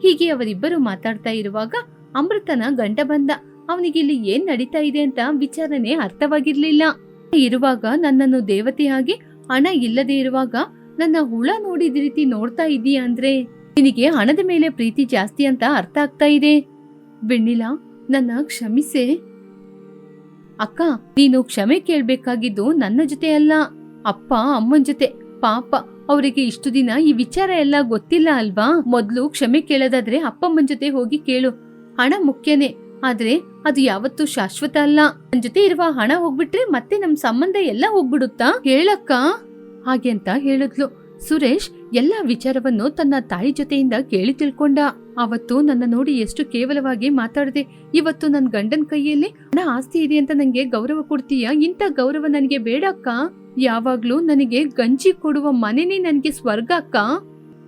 ಹೀಗೆ ಅವರಿಬ್ಬರು ಮಾತಾಡ್ತಾ ಇರುವಾಗ ಅಮೃತನ ಗಂಡ ಬಂದ. ಅವನಿಗೆ ಇಲ್ಲಿ ಏನ್ ನಡೀತಾ ಇದೆ ಅಂತ ವಿಚಾರನೆ ಅರ್ಥವಾಗಿರ್ಲಿಲ್ಲ. ಇರುವಾಗ ನನ್ನನ್ನು ದೇವತೆಯಾಗಿ ಹಣ ಇಲ್ಲದೆ ಇರುವಾಗ ನನ್ನ ಹುಳ ನೋಡಿದ ರೀತಿ ನೋಡ್ತಾ ಇದೀಯ ಅಂದ್ರೆ? ನಿನಗೆ ಹಣದ ಮೇಲೆ ಪ್ರೀತಿ ಜಾಸ್ತಿ ಅಂತ ಅರ್ಥ ಆಗ್ತಾ ಇದೆ. ಬೆಣ್ಣಿಲ ನನ್ನ ಕ್ಷಮಿಸೆ. ಅಕ್ಕ, ನೀನು ಕ್ಷಮೆ ಕೇಳ್ಬೇಕಾಗಿದ್ದು ನನ್ನ ಜೊತೆ ಅಲ್ಲ. ಅಪ್ಪ, ಅಮ್ಮನ ಜೊತೆ. ಪಾಪ, ಅವರಿಗೆ ಇಷ್ಟು ದಿನ ಈ ವಿಚಾರ ಎಲ್ಲ ಗೊತ್ತಿಲ್ಲ ಅಲ್ವಾ? ಮೊದ್ಲು ಕ್ಷಮೆ ಕೇಳೋದಾದ್ರೆ ಅಪ್ಪಮ್ಮನ ಜೊತೆ ಹೋಗಿ ಕೇಳು. ಹಣ ಮುಖ್ಯನೇ. ಆದ್ರೆ ಅದು ಯಾವತ್ತೂ ಶಾಶ್ವತ ಅಲ್ಲ. ನನ್ ಜೊತೆ ಇರುವ ಹಣ ಹೋಗ್ಬಿಟ್ರೆ ಮತ್ತೆ ನಮ್ ಸಂಬಂಧ ಎಲ್ಲ ಹೋಗ್ಬಿಡುತ್ತಾ? ಹೇಳಕ್ಕ ಹಾಗೆ ಅಂತ ಹೇಳಿದ್ಲು. ಸುರೇಶ್ ಎಲ್ಲಾ ವಿಚಾರವನ್ನು ತನ್ನ ತಾಯಿ ಜೊತೆಯಿಂದ ಕೇಳಿ ತಿಳ್ಕೊಂಡ. ಅವತ್ತು ನನ್ನ ನೋಡಿ ಎಷ್ಟು ಕೇವಲವಾಗಿ ಮಾತಾಡದೆ. ಇವತ್ತು ನನ್ನ ಗಂಡನ್ ಕೈಯಲ್ಲಿ ಹಣ ಆಸ್ತಿ ಇದೆ ಅಂತ ನಂಗೆ ಗೌರವ ಕೊಡ್ತೀಯ? ಇಂಥ ಗೌರವ ನನಗೆ ಬೇಡ ಅಕ್ಕ ಯಾವಾಗ್ಲೂ ನನಗೆ ಗಂಜಿ ಕೊಡುವ ಮನೆನೇ ನನ್ಗೆ ಸ್ವರ್ಗ ಅಕ್ಕ?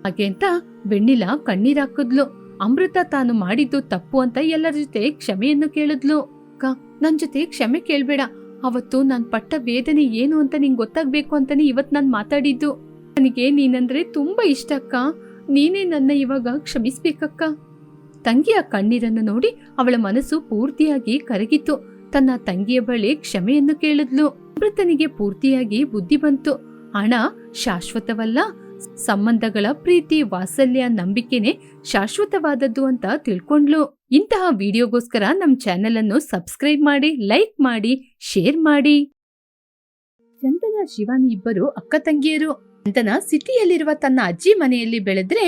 ಹಾಗೆ ಅಂತ ಬೆಣ್ಣಿಲ ಕಣ್ಣೀರಾಕದ್ಲು ಅಮೃತ ತಾನು ಮಾಡಿದ್ದು ತಪ್ಪು ಅಂತ ಎಲ್ಲರ ಜೊತೆ ಕ್ಷಮೆಯನ್ನು ಕೇಳಿದ್ಲು. ಅಕ್ಕ, ನನ್ ಜೊತೆ ಕ್ಷಮೆ ಕೇಳ್ಬೇಡ. ಅವತ್ತು ನಾನ್ ಪಟ್ಟ ವೇದನೆ ಏನು ಅಂತ ನಿಂಗ್ ಗೊತ್ತಾಗ್ಬೇಕು ಅಂತಾನೆ ಇವತ್ ನಾನ್ ಮಾತಾಡಿದ್ದು. ನನಗೆ ನೀನಂದ್ರೆ ತುಂಬಾ ಇಷ್ಟ ಅಕ್ಕ ನೀನೇ ನನ್ನ ಇವಾಗ ಕ್ಷಮಿಸ್ಬೇಕಕ್ಕ. ತಂಗಿಯ ಕಣ್ಣೀರನ್ನು ನೋಡಿ ಅವಳ ಮನಸ್ಸು ಪೂರ್ತಿಯಾಗಿ ಕರಗಿತು ತನ್ನ ತಂಗಿಯ ಬಳಿ ಕ್ಷಮೆಯನ್ನು ಕೇಳಿದ್ಲು. ಅಮೃತನಿಗೆ ಪೂರ್ತಿಯಾಗಿ ಬುದ್ಧಿ ಬಂತು. ಹಣ ಶಾಶ್ವತವಲ್ಲ, ಸಂಬಂಧಗಳ ಪ್ರೀತಿ, ವಾತ್ಸಲ್ಯ, ನಂಬಿಕೆನೆ ಶಾಶ್ವತವಾದದ್ದು ಅಂತ ತಿಳ್ಕೊಂಡ್ಲು. ಇಂತಹ ವಿಡಿಯೋಗೋಸ್ಕರ ನಮ್ಮ ಚಾನೆಲ್ ಅನ್ನು ಸಬ್ಸ್ಕ್ರೈಬ್ ಮಾಡಿ, ಲೈಕ್ ಮಾಡಿ, ಶೇರ್ ಮಾಡಿ. ಚಂದನ, ಶಿವಾನಿ ಇಬ್ಬರು ಅಕ್ಕ ತಂಗಿಯರು. ಚಂದನ ಸಿಟಿಯಲ್ಲಿರುವ ತನ್ನ ಅಜ್ಜಿ ಮನೆಯಲ್ಲಿ ಬೆಳೆದ್ರೆ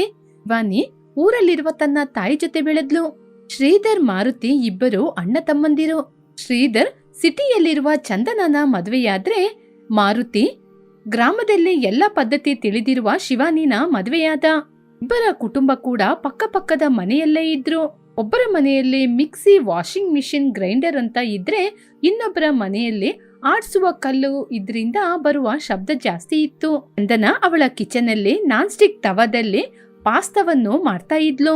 ವಾನಿ ಊರಲ್ಲಿರುವ ತನ್ನ ತಾಯಿ ಜೊತೆ ಬೆಳೆದ್ಲು. ಶ್ರೀಧರ್, ಮಾರುತಿ ಇಬ್ಬರು ಅಣ್ಣ ತಮ್ಮಂದಿರು. ಶ್ರೀಧರ್ ಸಿಟಿಯಲ್ಲಿರುವ ಚಂದನನ ಮದುವೆಯಾದ್ರೆ ಮಾರುತಿ ಗ್ರಾಮದಲ್ಲಿ ಎಲ್ಲ ಪದ್ಧತಿ ತಿಳಿದಿರುವ ಶಿವಾನಿನ ಮದುವೆಯಾದ. ಇಬ್ಬರ ಕುಟುಂಬ ಕೂಡ ಪಕ್ಕಪಕ್ಕದ ಮನೆಯಲ್ಲೇ ಇದ್ರು. ಒಬ್ಬರ ಮನೆಯಲ್ಲಿ ಮಿಕ್ಸಿ ವಾಷಿಂಗ್ ಮಿಷಿನ್ ಗ್ರೈಂಡರ್ ಅಂತ ಇದ್ರೆ ಇನ್ನೊಬ್ಬರ ಮನೆಯಲ್ಲಿ ಆಡ್ಸುವ ಕಲ್ಲು ಇದರಿಂದ ಬರುವ ಶಬ್ದ ಜಾಸ್ತಿ ಇತ್ತು. ಚಂದನ ಅವಳ ಕಿಚನ್ ಅಲ್ಲಿ ನಾನ್ ಸ್ಟಿಕ್ ತವದಲ್ಲಿ ಪಾಸ್ತಾವನ್ನು ಮಾಡ್ತಾ ಇದ್ಲು.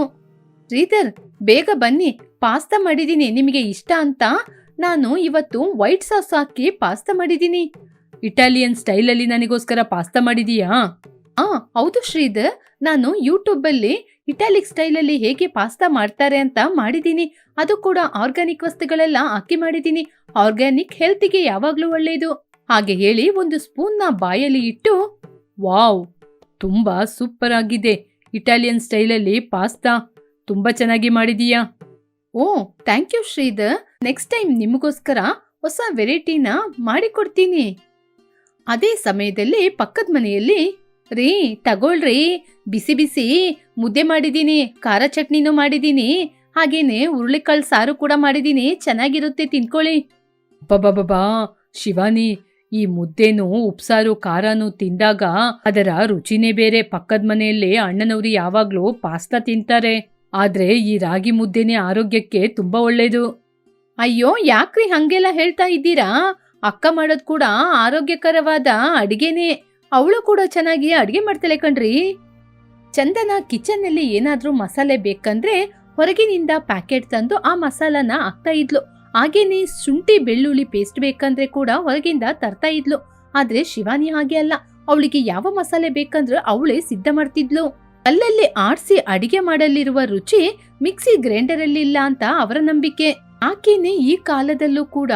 ಶ್ರೀಧರ್, ಬೇಗ ಬನ್ನಿ. ಪಾಸ್ತಾ ಮಾಡಿದೀನಿ ನಿಮಗೆ ಇಷ್ಟ ಅಂತ. ನಾನು ಇವತ್ತು ವೈಟ್ ಸಾಸ್ ಹಾಕಿ ಪಾಸ್ತಾ ಮಾಡಿದೀನಿ ಇಟಾಲಿಯನ್ ಸ್ಟೈಲಲ್ಲಿ ನನಗೋಸ್ಕರ ಪಾಸ್ತಾ ಮಾಡಿದೀಯಾ ಹೌದು ಶ್ರೀಧರ್. ನಾನು ಯೂಟ್ಯೂಬ್ ಅಲ್ಲಿ ಇಟಾಲಿಕ್ ಸ್ಟೈಲಲ್ಲಿ ಹೇಗೆ ಪಾಸ್ತಾ ಮಾಡ್ತಾರೆ ಅಂತ ಮಾಡಿದ್ದೀನಿ. ಅದು ಕೂಡ ಆರ್ಗ್ಯಾನಿಕ್ ವಸ್ತುಗಳೆಲ್ಲ ಹಾಕಿ ಮಾಡಿದ್ದೀನಿ. ಆರ್ಗ್ಯಾನಿಕ್ ಹೆಲ್ತಿಗೆ ಯಾವಾಗಲೂ ಒಳ್ಳೆಯದು ಹಾಗೆ ಹೇಳಿ ಒಂದು ಸ್ಪೂನ್ನ ಬಾಯಲ್ಲಿ ಇಟ್ಟು, ವಾವ್, ತುಂಬಾ ಸೂಪರ್ ಆಗಿದೆ. ಇಟಾಲಿಯನ್ ಸ್ಟೈಲಲ್ಲಿ ಪಾಸ್ತಾ ತುಂಬಾ ಚೆನ್ನಾಗಿ ಮಾಡಿದೀಯಾ? ಓ thank you Sridhar. Next time ನಿಮಗೋಸ್ಕರ ಹೊಸ ವೆರೈಟಿನ ಮಾಡಿಕೊಡ್ತೀನಿ. ಅದೇ ಸಮಯದಲ್ಲಿ ಪಕ್ಕದ ಮನೆಯಲ್ಲಿ ರೀ, ತಗೊಳ್ರಿ. ಬಿಸಿ ಬಿಸಿ ಮುದ್ದೆ ಮಾಡಿದೀನಿ ಖಾರ ಚಟ್ನಿನೂ ಮಾಡಿದೀನಿ ಹಾಗೇನೆ ಹುರುಳಿಕಾಳು ಸಾರು ಕೂಡ ಮಾಡಿದೀನಿ ಚೆನ್ನಾಗಿರುತ್ತೆ ತಿನ್ಕೊಳ್ಳಿ ಬಬಬಬಾ ಶಿವಾನಿ, ಈ ಮುದ್ದೆನೂ, ಉಪ್ಸಾರು, ಖಾರನೂ ತಿಂದಾಗ ಅದರ ರುಚಿನೇ ಬೇರೆ. ಪಕ್ಕದ ಮನೆಯಲ್ಲಿ ಅಣ್ಣನವ್ರು ಯಾವಾಗ್ಲೂ ಪಾಸ್ತಾ ತಿಂತಾರೆ. ಆದ್ರೆ ಈ ರಾಗಿ ಮುದ್ದೆನೇ ಆರೋಗ್ಯಕ್ಕೆ ತುಂಬಾ ಒಳ್ಳೇದು. ಅಯ್ಯೋ, ಯಾಕ್ರಿ ಹಂಗೆಲ್ಲ ಹೇಳ್ತಾ ಇದ್ದೀರಾ? ಅಕ್ಕ ಮಾಡೋದ್ ಕೂಡ ಆರೋಗ್ಯಕರವಾದ ಅಡಿಗೆನೇ. ಅವಳು ಕೂಡ ಚೆನ್ನಾಗಿ ಅಡುಗೆ ಮಾಡ್ತಾಳೆ ಕಣ್ರಿ. ಚಂದನ ಕಿಚನ್ನಲ್ಲಿ ಏನಾದ್ರೂ ಮಸಾಲೆ ಬೇಕಂದ್ರೆ ಹೊರಗಿನಿಂದ ಪ್ಯಾಕೆಟ್ ತಂದು ಆ ಮಸಾಲಾನ ಹಾಕ್ತಾ ಇದ್ಲು. ಹಾಗೇನೆ ಶುಂಠಿ ಬೆಳ್ಳುಳ್ಳಿ ಪೇಸ್ಟ್ ಬೇಕಂದ್ರೆ ಕೂಡ ಹೊರಗಿಂದ ತರ್ತಾ ಇದ್ಲು. ಆದ್ರೆ ಶಿವಾನಿ ಹಾಗೆ ಅಲ್ಲ. ಅವಳಿಗೆ ಯಾವ ಮಸಾಲೆ ಬೇಕಂದ್ರೆ ಅವಳೇ ಸಿದ್ಧ ಮಾಡ್ತಿದ್ಲು. ಅಲ್ಲಲ್ಲಿ ಆಡಿಸಿ ಅಡಿಗೆ ಮಾಡಲಿರುವ ರುಚಿ ಮಿಕ್ಸಿ ಗ್ರೈಂಡರ್ ಅಲ್ಲಿ ಇಲ್ಲ ಅಂತ ಅವರ ನಂಬಿಕೆ. ಆಕೆನೆ ಈ ಕಾಲದಲ್ಲೂ ಕೂಡ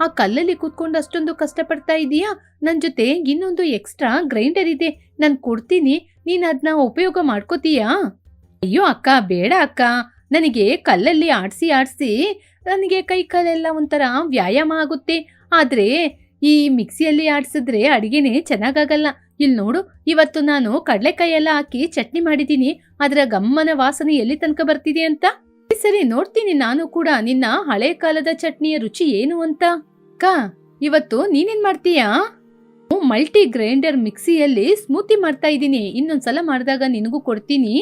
ಆ ಕಲ್ಲಲ್ಲಿ ಕೂತ್ಕೊಂಡು ಅಷ್ಟೊಂದು ಕಷ್ಟಪಡ್ತಾ ಇದೀಯಾ? ನನ್ನ ಜೊತೆ ಇನ್ನೊಂದು ಎಕ್ಸ್ಟ್ರಾ ಗ್ರೈಂಡರ್ ಇದೆ. ನಾನು ಕೊಡ್ತೀನಿ. ನೀನು ಅದನ್ನ ಉಪಯೋಗ ಮಾಡ್ಕೋತೀಯಾ? ಅಯ್ಯೋ ಅಕ್ಕ, ಬೇಡ ಅಕ್ಕ. ನನಗೆ ಕಲ್ಲಲ್ಲಿ ಆಡ್ಸಿ ಆಡ್ಸಿ ನನಗೆ ಕೈ ಕಾಲೆಲ್ಲ ಒಂಥರ ವ್ಯಾಯಾಮ ಆಗುತ್ತೆ. ಆದ್ರೆ ಈ ಮಿಕ್ಸಿಯಲ್ಲಿ ಆಡ್ಸಿದ್ರೆ ಅಡಿಗೆನೆ ಚೆನ್ನಾಗಾಗಲ್ಲ. ಇಲ್ಲಿ ನೋಡು, ಇವತ್ತು ನಾನು ಕಡಲೆಕಾಯಿ ಎಲ್ಲ ಹಾಕಿ ಚಟ್ನಿ ಮಾಡಿದ್ದೀನಿ. ಅದರ ಗಮ್ಮನ ವಾಸನೆ ಎಲ್ಲಿ ತನಕ ಬರ್ತಿದೆ ಅಂತ? ಸರಿ, ನೋಡ್ತೀನಿ ನಾನು ಕೂಡ. ನಿನ್ನ ಹಳೆ ಕಾಲದ ಚಟ್ನಿಯ ರುಚಿ ಏನು ಅಂತ? ಕಾ ಇವತ್ತು ನೀನೇನ್ ಮಾಡ್ತೀಯಾ? ಮಲ್ಟಿ ಗ್ರೈಂಡರ್ ಮಿಕ್ಸಿಯಲ್ಲಿ ಸ್ಮೂತಿ ಮಾಡ್ತಾ ಇದ್ದೀನಿ. ಇನ್ನೊಂದ್ಸಲ ಮಾಡಿದಾಗ ನಿನಗೂ ಕೊಡ್ತೀನಿ.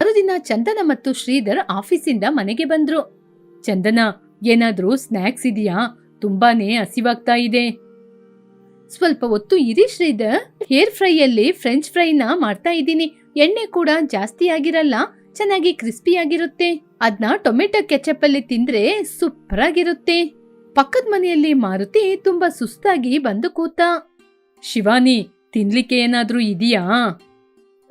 ಮರುದಿನ ಚಂದನ ಮತ್ತು ಶ್ರೀಧರ್ ಆಫೀಸಿಂದ ಮನೆಗೆ ಬಂದ್ರು. ಚಂದನ ಏನಾದ್ರೂ ಸ್ನ್ಯಾಕ್ಸ್ ಇದೆಯಾ? ತುಂಬಾನೇ ಹಸಿವಾಗ್ತಾ ಇದೆ. ಸ್ವಲ್ಪ ಹೊತ್ತು ಇರಿ ಶ್ರೀಧರ್. ಹೇರ್ ಫ್ರೈಯಲ್ಲಿ ಫ್ರೆಂಚ್ ಫ್ರೈನ ಮಾಡ್ತಾ ಇದ್ದೀನಿ. ಎಣ್ಣೆ ಕೂಡ ಜಾಸ್ತಿ ಆಗಿರಲ್ಲ ಚೆನ್ನಾಗಿ ಕ್ರಿಸ್ಪಿ ಅದ್ನ ಟೊಮೆಟೊ ಕೆಚಪ್ ಅಲ್ಲಿ ತಿಂದ್ರೆ ಸೂಪರ್ ಆಗಿರುತ್ತೆ ಪಕ್ಕದ ಮನೆಯಲ್ಲಿ ಮಾರುತಿ ತುಂಬಾ ಸುಸ್ತಾಗಿ ಬಂದು ಕೂತ. ಶಿವಾನಿ, ತಿನ್ಲಿಕ್ಕೆ ಏನಾದ್ರೂ ಇದೆಯಾ?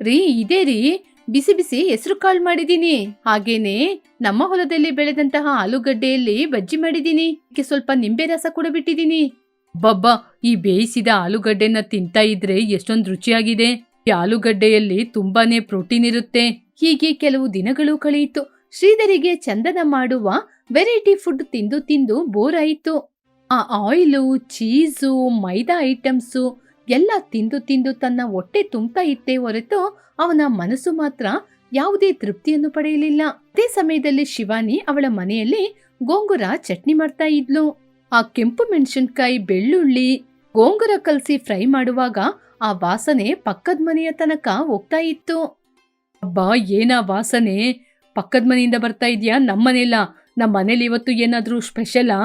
ರೀ, ಇದೇ ರೀ. ಬಿಸಿ ಬಿಸಿ ಹೆಸರು ಕಾಳು ಮಾಡಿದೀನಿ. ಹಾಗೇನೆ ನಮ್ಮ ಹೊಲದಲ್ಲಿ ಬೆಳೆದಂತಹ ಆಲೂಗಡ್ಡೆಯಲ್ಲಿ ಬಜ್ಜಿ ಮಾಡಿದೀನಿ. ಇದಕ್ಕೆ ಸ್ವಲ್ಪ ನಿಂಬೆ ರಸ ಕೂಡ ಬಿಟ್ಟಿದ್ದೀನಿ ಬಬ್ಬ, ಈ ಬೇಯಿಸಿದ ಆಲೂಗಡ್ಡೆನ ತಿಂತಾ ಇದ್ರೆ ಎಷ್ಟೊಂದು ರುಚಿಯಾಗಿದೆ. ಈ ಆಲೂಗಡ್ಡೆಯಲ್ಲಿ ತುಂಬಾನೇ ಪ್ರೋಟೀನ್ ಇರುತ್ತೆ. ಹೀಗೆ ಕೆಲವು ದಿನಗಳು ಕಳೆಯಿತು. ಶ್ರೀಧರಿಗೆ ಚಂದನ ಮಾಡುವ ವೆರೈಟಿ ಫುಡ್ ತಿಂದು ತಿಂದು ಬೋರ್ ಆಯಿತು ಆ ಆಯಿಲು ಚೀಸು ಮೈದಾ ಐಟಮ್ಸು ಎಲ್ಲ ತಿಂದು ತಿಂದು ತನ್ನ ಹೊಟ್ಟೆ ತುಂಬ್ತಾ ಇತ್ತೇ ಹೊರತು ಅವನ ಮನಸ್ಸು ಮಾತ್ರ ಯಾವುದೇ ತೃಪ್ತಿಯನ್ನು ಪಡೆಯಲಿಲ್ಲ. ಅದೇ ಸಮಯದಲ್ಲಿ ಶಿವಾನಿ ಅವಳ ಮನೆಯಲ್ಲಿ ಗೋಂಗುರ ಚಟ್ನಿ ಮಾಡ್ತಾ ಇದ್ಲು. ಆ ಕೆಂಪು ಮೆಣಸಿನ್ಕಾಯಿ, ಬೆಳ್ಳುಳ್ಳಿ, ಗೋಂಗುರ ಕಲಸಿ ಫ್ರೈ ಮಾಡುವಾಗ ಆ ವಾಸನೆ ಪಕ್ಕದ ಮನೆಯ ತನಕ ಹೋಗ್ತಾ ಇತ್ತು. ಅಬ್ಬಾ, ಏನಾ ವಾಸನೆ? ಪಕ್ಕದ ಮನೆಯಿಂದ ಬರ್ತಾ ಇದೆಯಾ? ನಮ್ಮನೆಲ್ಲ ನಮ್ಮ ಮನೇಲಿ ಇವತ್ತು ಏನಾದ್ರೂ ಸ್ಪೆಷಲಾ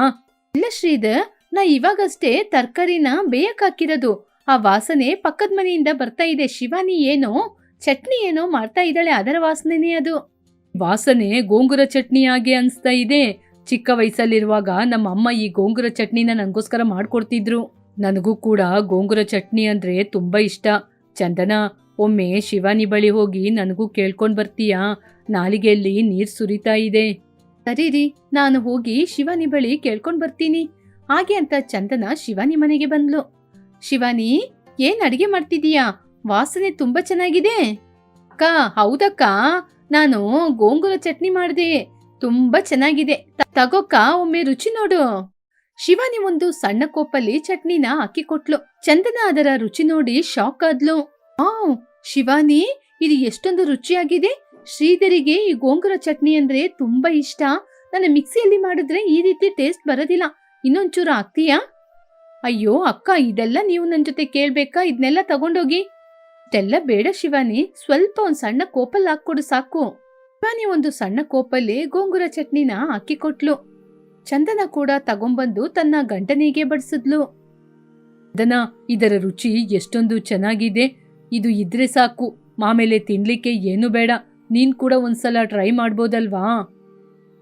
ಇಲ್ಲ ಶ್ರೀಧರ್, ನಾ ಇವಾಗಷ್ಟೇ ತರಕಾರಿನ ಬೇಯಕ್ ಹಾಕಿರೋದು. ಆ ವಾಸನೆ ಪಕ್ಕದ ಮನೆಯಿಂದ ಬರ್ತಾ ಇದೆ. ಶಿವಾನಿ ಏನೋ ಚಟ್ನಿ ಏನೋ ಮಾಡ್ತಾ ಇದ್ದಾಳೆ. ಅದರ ವಾಸನೆನೇ ಅದು. ವಾಸನೆ ಗೋಂಗುರ ಚಟ್ನಿ ಹಾಗೆ ಅನ್ಸ್ತಾ ಇದೆ. ಚಿಕ್ಕ ವಯಸ್ಸಲ್ಲಿರುವಾಗ ನಮ್ಮ ಅಮ್ಮ ಈ ಗೋಂಗುರ ಚಟ್ನಿನ ನನಗೋಸ್ಕರ ಮಾಡ್ಕೊಡ್ತಿದ್ರು. ನನಗೂ ಕೂಡ ಗೋಂಗುರ ಚಟ್ನಿ ಅಂದ್ರೆ ತುಂಬಾ ಇಷ್ಟ. ಚಂದನ ಒಮ್ಮೆ ಶಿವಾನಿ ಬಳಿ ಹೋಗಿ ನನಗೂ ಕೇಳ್ಕೊಂಡು ಬರ್ತೀಯಾ? ನಾಲಿಗೆಯಲ್ಲಿ ನೀರ್ ಸುರಿತಾ ಇದೆ. ಸರಿ ರೀ, ನಾನು ಹೋಗಿ ಶಿವಾನಿ ಬಳಿ ಕೇಳ್ಕೊಂಡು ಬರ್ತೀನಿ. ಹಾಗೆ ಅಂತ ಚಂದನ ಶಿವಾನಿ ಮನೆಗೆ ಬಂದ್ಲು. ಶಿವಾನಿ, ಏನ್ ಅಡಿಗೆ ಮಾಡ್ತಿದೀಯಾ ವಾಸನೆ ತುಂಬಾ ಚೆನ್ನಾಗಿದೆ. ಅಕ್ಕ, ಹೌದಕ್ಕ. ನಾನು ಗೋಂಗೂರ ಚಟ್ನಿ ಮಾಡಿದೆ. ತುಂಬಾ ಚೆನ್ನಾಗಿದೆ. ತಗೋಕ್ಕ ಒಮ್ಮೆ ರುಚಿ ನೋಡು. ಶಿವಾನಿ ಒಂದು ಸಣ್ಣ ಕೋಪಲ್ಲಿ ಚಟ್ನಿನ ಹಾಕಿ ಕೊಟ್ಲು. ಚಂದನ ಅದರ ರುಚಿ ನೋಡಿ ಶಾಕ್ ಆದ್ಲು. ಆ ಶಿವಾನಿ, ಇದು ಎಷ್ಟೊಂದು ರುಚಿಯಾಗಿದೆ. ಶ್ರೀಧರಿಗೆ ಈ ಗೋಂಗುರ ಚಟ್ನಿ ಅಂದ್ರೆ ತುಂಬಾ ಇಷ್ಟ. ನನ್ನ ಮಿಕ್ಸಿಯಲ್ಲಿ ಮಾಡಿದ್ರೆ ಈ ರೀತಿ ಟೇಸ್ಟ್ ಬರೋದಿಲ್ಲ. ಇನ್ನೊಂಚೂರು ಆಗ್ತೀಯಾ ಅಯ್ಯೋ, ಅಕ್ಕ, ಇದೆಲ್ಲ ನೀವು ನನ್ನ ಜೊತೆ ಕೇಳ್ಬೇಕಾ? ಇದನ್ನೆಲ್ಲ ತಗೊಂಡೋಗಿ. ಇದೆಲ್ಲ ಬೇಡ ಶಿವಾನಿ, ಸ್ವಲ್ಪ ಒಂದು ಸಣ್ಣ ಕೋಪಲ್ಲಿ ಹಾಕ್ಕೊಡು ಸಾಕು. ಶಿವಾನಿ ಒಂದು ಸಣ್ಣ ಕೋಪಲ್ಲಿ ಗೋಂಗುರ ಚಟ್ನಿನ ಹಾಕಿ ಕೊಟ್ಲು ಚಂದನ ಕೂಡ ತಗೊಂಬಂದು ತನ್ನ ಗಂಟನಿಗೆ ಬಡಿಸಿದ್ಲು. ಚಂದನ, ಇದರ ರುಚಿ ಎಷ್ಟೊಂದು ಚೆನ್ನಾಗಿದೆ. ಇದು ಇದ್ರೆ ಸಾಕು. ಮಾಮೇಲೆ ತಿನ್ಲಿಕ್ಕೆ ಏನು ಬೇಡ. ನೀನ್ ಕೂಡ ಒಂದ್ಸಲ ಟ್ರೈ ಮಾಡ್ಬೋದಲ್ವಾ?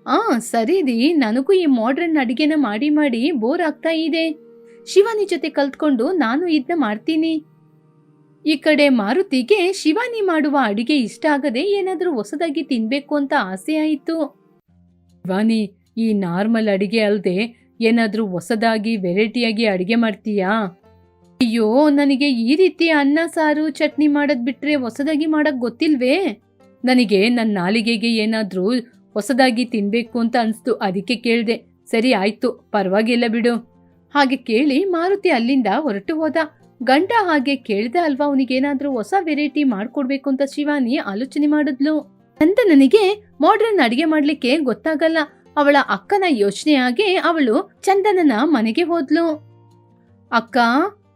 ಆ, ಸರಿ ರೀ ನನಗೂ ಈ ಮಾಡ್ರನ್ ಅಡಿಗೆನ ಮಾಡಿ ಮಾಡಿ ಬೋರ್ ಆಗ್ತಾ ಇದೆ. ಶಿವಾನಿ ಜೊತೆ ಕಲ್ತ್ಕೊಂಡು ನಾನು ಇದನ್ನ ಮಾಡ್ತೀನಿ. ಈ ಕಡೆ ಮಾರುತಿಗೆ ಶಿವಾನಿ ಮಾಡುವ ಅಡಿಗೆ ಇಷ್ಟ ಆಗದೆ ಏನಾದ್ರೂ ಹೊಸದಾಗಿ ತಿನ್ಬೇಕು ಅಂತ ಆಸೆ ಆಯಿತು. ಶಿವಾನಿ, ಈ ನಾರ್ಮಲ್ ಅಡಿಗೆ ಅಲ್ಲದೆ ಏನಾದ್ರೂ ಹೊಸದಾಗಿ ವೆರೈಟಿಯಾಗಿ ಅಡಿಗೆ ಮಾಡ್ತೀಯಾ? ಅಯ್ಯೋ, ನನಗೆ ಈ ರೀತಿ ಅನ್ನ, ಸಾರು, ಚಟ್ನಿ ಮಾಡೋದ್ ಬಿಟ್ರೆ ಹೊಸದಾಗಿ ಮಾಡಕ್ ಗೊತ್ತಿಲ್ವೇ? ನನಗೆ ನನ್ನ ನಾಲಿಗೆಗೆ ಏನಾದ್ರೂ ಹೊಸದಾಗಿ ತಿನ್ಬೇಕು ಅಂತ ಅನ್ಸ್ತು, ಅದಕ್ಕೆ ಕೇಳ್ದೆ. ಸರಿ ಆಯ್ತು, ಪರವಾಗಿಲ್ಲ ಬಿಡು. ಹಾಗೆ ಕೇಳಿ ಮಾರುತಿ ಅಲ್ಲಿಂದ ಹೊರಟು ಹೋದ. ಗಂಡ ಹಾಗೆ ಕೇಳ್ದೆ ಅಲ್ವಾ, ಅವನಿಗೇನಾದ್ರೂ ಹೊಸ ವೆರೈಟಿ ಮಾಡ್ಕೊಡ್ಬೇಕು ಅಂತ ಶಿವಾನಿ ಆಲೋಚನೆ ಮಾಡಿದ್ಲು. ಅಂತ ನನಗೆ ಮಾಡ್ರನ್ ಅಡಿಗೆ ಮಾಡ್ಲಿಕ್ಕೆ ಗೊತ್ತಾಗಲ್ಲ. ಅವಳ ಅಕ್ಕನ ಯೋಚನೆಯಾಗಿ ಅವಳು ಚಂದನನ ಮನೆಗೆ ಹೋದ್ಲು. ಅಕ್ಕ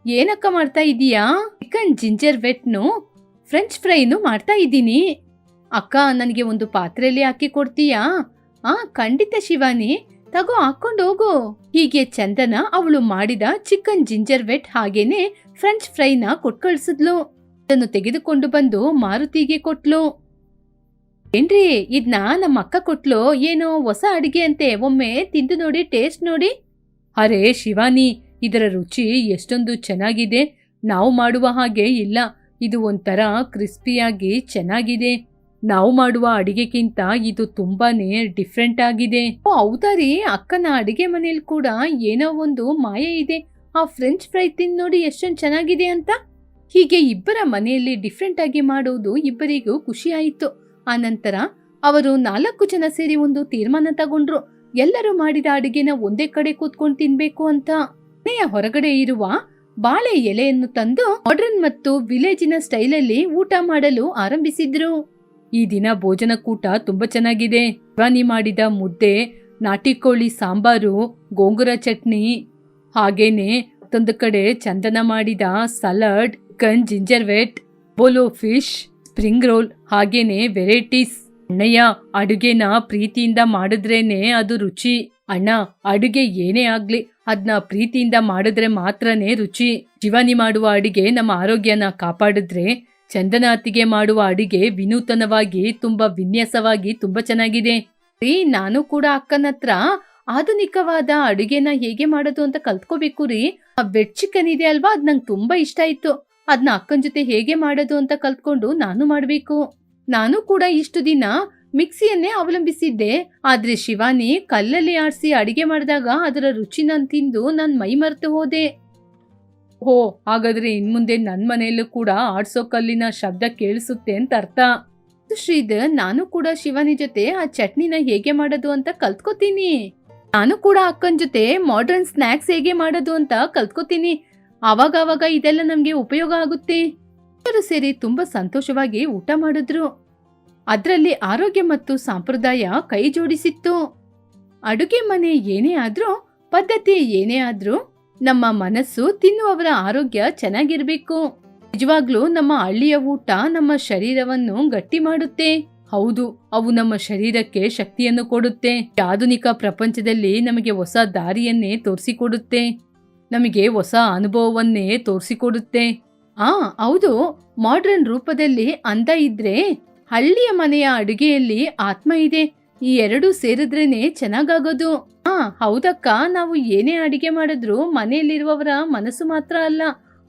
ಏನಕ್ಕ ಮಾಡ್ತಾ ಇದೀಯಾ? ಚಿಕನ್ ಜಿಂಜರ್ ವೆಟ್ನು ಫ್ರೆಂಚ್ ಫ್ರೈನು ಮಾಡ್ತಾ ಇದ್ದೀನಿ. ಅಕ್ಕ, ನನಗೆ ಒಂದು ಪಾತ್ರೆಯಲ್ಲಿ ಹಾಕಿ ಕೊಡ್ತೀಯಾ? ಆ, ಖಂಡಿತ ಶಿವಾನಿ. ತಗೋ ಹಾಕೊಂಡು ಹೋಗು. ಹೀಗೆ ಚಂದನ ಅವಳು ಮಾಡಿದ ಚಿಕನ್ ಜಿಂಜರ್ ವೆಟ್ ಹಾಗೇನೆ ಫ್ರೆಂಚ್ ಫ್ರೈನ ಕೊಟ್ಕಳ್ಸಿದ್ಲು. ಅದನ್ನು ತೆಗೆದುಕೊಂಡು ಬಂದು ಮಾರುತಿಗೆ ಕೊಟ್ಲು. ಏನ್ರಿ ಇದನ್ನ ನಮ್ಮ ಅಕ್ಕ ಕೊಟ್ಲು? ಏನೋ ಹೊಸ ಅಡಿಗೆ ಅಂತೆ. ಒಮ್ಮೆ ತಿಂದು ನೋಡಿ ಟೇಸ್ಟ್ ನೋಡಿ. ಅರೆ ಶಿವಾನಿ ಇದರ ರುಚಿ ಎಷ್ಟೊಂದು ಚೆನ್ನಾಗಿದೆ. ನಾವು ಮಾಡುವ ಹಾಗೆ ಇಲ್ಲ. ಇದು ಒಂಥರ ಕ್ರಿಸ್ಪಿಯಾಗಿ ಚೆನ್ನಾಗಿದೆ. ನಾವು ಮಾಡುವ ಅಡಿಗೆಗಿಂತ ಇದು ತುಂಬಾನೇ ಡಿಫ್ರೆಂಟ್ ಆಗಿದೆ. ಓ, ಹೌದಾ ರೀ? ಅಕ್ಕನ ಅಡಿಗೆ ಮನೇಲಿ ಕೂಡ ಏನೋ ಒಂದು ಮಾಯ ಇದೆ. ಆ ಫ್ರೆಂಚ್ ಫ್ರೈ ತಿಂದು ನೋಡಿ ಎಷ್ಟೊಂದು ಚೆನ್ನಾಗಿದೆ ಅಂತ. ಹೀಗೆ ಇಬ್ಬರ ಮನೆಯಲ್ಲಿ ಡಿಫ್ರೆಂಟ್ ಆಗಿ ಮಾಡುವುದು ಇಬ್ಬರಿಗೂ ಖುಷಿ ಆಯಿತು. ಆನಂತರ ಅವರು ನಾಲ್ಕು ಜನ ಸೇರಿ ಒಂದು ತೀರ್ಮಾನ ತಗೊಂಡ್ರು. ಎಲ್ಲರೂ ಮಾಡಿದ ಅಡಿಗೆನ ಒಂದೇ ಕಡೆ ಕೂತ್ಕೊಂಡು ತಿನ್ಬೇಕು ಅಂತ. ಮನೆಯ ಹೊರಗಡೆ ಇರುವ ಬಾಳೆ ಎಲೆಯನ್ನು ತಂದು ಮಾಡರ್ನ್ ಮತ್ತು ವಿಲೇಜಿನ ಸ್ಟೈಲಲ್ಲಿ ಊಟ ಮಾಡಲು ಆರಂಭಿಸಿದ್ರು. ಈ ದಿನ ಭೋಜನ ಕೂಟ ತುಂಬಾ ಚೆನ್ನಾಗಿದೆ. ಶಿವಾನಿ ಮಾಡಿದ ಮುದ್ದೆ, ನಾಟಿ ಕೋಳಿ ಸಾಂಬಾರು, ಗೋಂಗುರ ಚಟ್ನಿ, ಹಾಗೇನೆ ತಂದು ಕಡೆ ಚಂದನ ಮಾಡಿದ ಸಲಾಡ್ ಕನ್ ಜಿಂಜರ್ ವೆಟ್ ಬೋಲೋ ಫಿಶ್ ಸ್ಪ್ರಿಂಗ್ ರೋಲ್ ಹಾಗೇನೆ ವೆರೈಟೀಸ್ ಅಣ್ಣಯ್ಯ ಅಡುಗೆನ ಪ್ರೀತಿಯಿಂದ ಮಾಡಿದ್ರೇನೆ ಅದು ರುಚಿ. ಅಣ್ಣ, ಅಡುಗೆ ಏನೇ ಆಗ್ಲಿ, ಅದ್ನ ಪ್ರೀತಿಯಿಂದ ಮಾಡಿದ್ರೆ ಮಾತ್ರನೇ ರುಚಿ. ಜೀವನಿ ಮಾಡುವ ಅಡುಗೆ ನಮ್ಮ ಆರೋಗ್ಯನ ಕಾಪಾಡಿದ್ರೆ, ಚಂದನಾತಿಗೆ ಮಾಡುವ ಅಡುಗೆ ವಿನೂತನವಾಗಿ, ತುಂಬಾ ವಿನ್ಯಾಸವಾಗಿ, ತುಂಬಾ ಚೆನ್ನಾಗಿದೆ. ರೀ, ನಾನು ಕೂಡ ಅಕ್ಕನ ಹತ್ರ ಆಧುನಿಕವಾದ ಅಡುಗೆನ ಹೇಗೆ ಮಾಡೋದು ಅಂತ ಕಲ್ತ್ಕೋಬೇಕು ರೀ. ಆ ವೆಜ್ ಚಿಕನ್ ಇದೆ ಅಲ್ವಾ, ಅದ್ ನಂಗೆ ತುಂಬಾ ಇಷ್ಟ ಇತ್ತು ಅದನ್ನ ಅಕ್ಕನ ಜೊತೆ ಹೇಗೆ ಮಾಡೋದು ಅಂತ ಕಲ್ತ್ಕೊಂಡು ನಾನು ಮಾಡ್ಬೇಕು. ನಾನು ಕೂಡ ಇಷ್ಟು ದಿನ ಮಿಕ್ಸಿಯನ್ನೇ ಅವಲಂಬಿಸಿದ್ದೆ. ಆದ್ರೆ ಶಿವಾನಿ ಕಲ್ಲಲ್ಲಿ ಆಡಿಸಿ ಅಡಿಗೆ ಮಾಡಿದಾಗ ಅದರ ರುಚಿ ನಾನು ತಿಂದು ನನ್ ಮೈ ಮರೆತು ಹೋದೆ. ಓ ಹಾಗಾದ್ರೆ ಇನ್ಮುಂದೆ ನನ್ ಮನೆಯಲ್ಲೂ ಕೂಡ ಆಡ್ಸೋ ಕಲ್ಲಿನ ಶಬ್ದ ಕೇಳಿಸುತ್ತೆ ಅಂತ ಅರ್ಥ. ಶ್ರೀಧರ್, ನಾನು ಕೂಡ ಶಿವಾನಿ ಜೊತೆ ಆ ಚಟ್ನಿನ ಹೇಗೆ ಮಾಡೋದು ಅಂತ ಕಲ್ತ್ಕೋತೀನಿ. ನಾನು ಕೂಡ ಅಕ್ಕನ ಜೊತೆ ಮಾಡರ್ನ್ ಸ್ನ್ಯಾಕ್ಸ್ ಹೇಗೆ ಮಾಡೋದು ಅಂತ ಕಲ್ತ್ಕೋತೀನಿ. ಆವಾಗ ಇದೆಲ್ಲ ನಮ್ಗೆ ಉಪಯೋಗ ಆಗುತ್ತೆ. ಸೇರಿ ತುಂಬಾ ಸಂತೋಷವಾಗಿ ಊಟ ಮಾಡಿದ್ರು. ಅದರಲ್ಲಿ ಆರೋಗ್ಯ ಮತ್ತು ಸಂಪ್ರದಾಯ ಕೈ ಜೋಡಿಸಿತ್ತು ಅಡುಗೆ ಮನೆ ಏನೇ ಆದ್ರೂ, ಪದ್ಧತಿ ಏನೇ ಆದ್ರೂ ನಮ್ಮ ಮನಸ್ಸು ತಿನ್ನುವವರ ಆರೋಗ್ಯ ಚೆನ್ನಾಗಿರ್ಬೇಕು. ನಿಜವಾಗ್ಲೂ ನಮ್ಮ ಹಳ್ಳಿಯ ಊಟ ನಮ್ಮ ಶರೀರವನ್ನು ಗಟ್ಟಿ ಮಾಡುತ್ತೆ. ಹೌದು, ಅವು ನಮ್ಮ ಶರೀರಕ್ಕೆ ಶಕ್ತಿಯನ್ನು ಕೊಡುತ್ತೆ. ಆಧುನಿಕ ಪ್ರಪಂಚದಲ್ಲಿ ನಮಗೆ ಹೊಸ ದಾರಿಯನ್ನೇ ತೋರಿಸಿಕೊಡುತ್ತೆ. ನಮಗೆ ಹೊಸ ಅನುಭವವನ್ನೇ ತೋರಿಸಿಕೊಡುತ್ತೆ. ಆ, ಹೌದು ಮಾಡ್ರನ್ ರೂಪದಲ್ಲಿ ಅಂದ ಇದ್ರೆ ಹಳ್ಳಿಯ ಮನೆಯ ಅಡುಗೆಯಲ್ಲಿ ಆತ್ಮ ಇದೆ. ಈ ಎರಡು ಸೇರಿದ್ರೇನೆ ಚೆನ್ನಾಗಾಗೋದು. ಹಾ ಹೌದಕ್ಕ, ನಾವು ಏನೇ ಅಡಿಗೆ ಮಾಡಿದ್ರು ಮನೆಯಲ್ಲಿರುವವರ ಮನಸ್ಸು ಮಾತ್ರ ಅಲ್ಲ,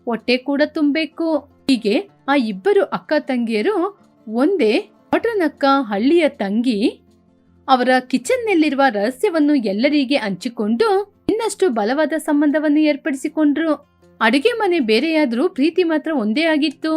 ಹೊಟ್ಟೆ ಕೂಡ ತುಂಬಬೇಕು. ಹೀಗೆ ಆ ಇಬ್ಬರು ಅಕ್ಕ ತಂಗಿಯರು ಒಂದೇ ಕಾಟನಕ್ಕ ಹಳ್ಳಿಯ ತಂಗಿ, ಅವರ ಕಿಚನ್ನಲ್ಲಿರುವ ರಹಸ್ಯವನ್ನು ಎಲ್ಲರಿಗೆ ಹಂಚಿಕೊಂಡು ಇನ್ನಷ್ಟು ಬಲವಾದ ಸಂಬಂಧವನ್ನು ಏರ್ಪಡಿಸಿಕೊಂಡ್ರು. ಅಡುಗೆ ಮನೆ ಬೇರೆಯಾದ್ರೂ ಪ್ರೀತಿ ಮಾತ್ರ ಒಂದೇ ಆಗಿತ್ತು.